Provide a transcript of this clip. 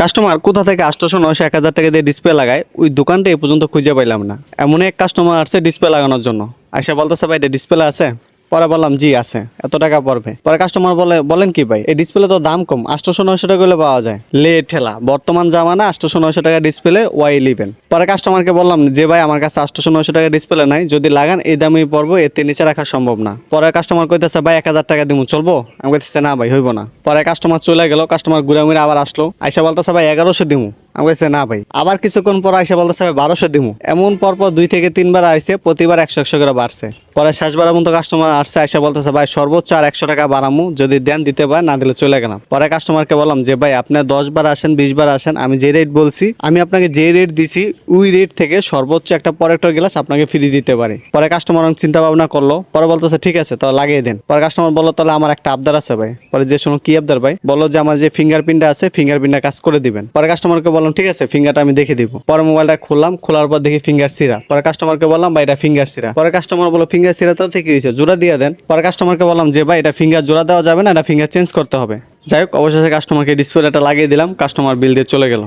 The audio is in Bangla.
কাস্টমার কোথা থেকে আটশোশো নয়শো এক হাজার টাকা দিয়ে ডিসপ্লে লাগায়, ওই দোকানটা এ পর্যন্ত খুঁজে পাইলাম না। এমন এক কাস্টমার আসছে ডিসপ্লে লাগানোর জন্য। আইসা বলতেছে, ভাই, এটা ডিসপ্লে আছে? পরে বললাম, জি, আছে। এত টাকা পড়বে। পরে কাস্টমার বলে, বলেন কি ভাই, এই ডিসপ্লে তো দাম কম, আটশোশো নয়শো টাকা হলে পাওয়া যায়। লে, ঠেলা, বর্তমান জামানা আটশোশো নয়শো টাকা ডিসপ্লে ওয়াই ইলেভেন পরে কাস্টমারকে বললাম, যে ভাই, আমার কাছে আটশোশো নয়শো টাকা ডিসপ্লে নাই, যদি লাগান, এই দামই পড়ব, এতে নিচে রাখা সম্ভব না। পরে কাস্টমার কইতেছে, ভাই, এক হাজার টাকা দিব চলবো? আমি কইতেছে, না ভাই, হইব না। পরে কাস্টমার চলে গেল কাস্টমার ঘুরে মুড়ে আবার আসলো, আইসা বলতেছে, ভাই, এগারোশো দিমু। আমি বলছি না ভাই। আবার কিছুক্ষণ পর আইসা বলতেছে ভাই বারোশো দিমু। এমন পরপর দুই থেকে তিনবার আইসে প্রতিবার একশো একশো করে বাড়ছে। পরে শেষবারের মতো কাস্টমার আসছে, আইসা বলতেছে, ভাই, সর্বোচ্চ আর একশো টাকা বাড়ামু, যদি দেন দিতে পারে না দিলে চলে গেলাম। পরে কাস্টমারকে বললাম যে, ভাই, আপনি দশ বার আসেন, বিশ বার আসেন, আমি যে রেট বলছি, আমি আপনাকে যে রেট দিছি, ওই রেট থেকে সর্বোচ্চ একটা পরেক্টর গ্লাস আপনাকে ফ্রি দিতে পারি। পরে কাস্টমার অনেক চিন্তা ভাবনা করল, পরে বলতেছে, ঠিক আছে, তাহলে লাগিয়ে দেন। পরে কাস্টমার বলল, তাহলে আমার একটা আবদার আছে ভাই। পরে যে শোনো কি আবদার ভাই? বলল যে, আমার যে ফিঙ্গারপ্রিন্টটা আছে ফিঙ্গারপ্রিন্টটা কাজ করে দিবেন। পরে কাস্টমারকে বললাম, ঠিক আছে ফিঙ্গারটা আমি দেখে দিব। পরে মোবাইলটা খুললাম, খোলার পর দেখি ফিঙ্গার সিরা পরে কাস্টমারকে বললাম, ভাই, এটা ফিঙ্গার সিরা পরে কাস্টমার বলল ফিঙ্গার সিরা তো কি হয়েছে? জোড়া দিয়ে দেন। পরে কাস্টমারকে বললাম, যে ভাই, এটা ফিঙ্গার জোড়া দেওয়া যাবে না, এটা ফিঙ্গার চেঞ্জ করতে হবে। যাই হোক, অবশেষে কাস্টমারকে ডিসপ্লেটা লাগিয়ে দিলাম কাস্টমার বিল দিয়ে চলে গেল।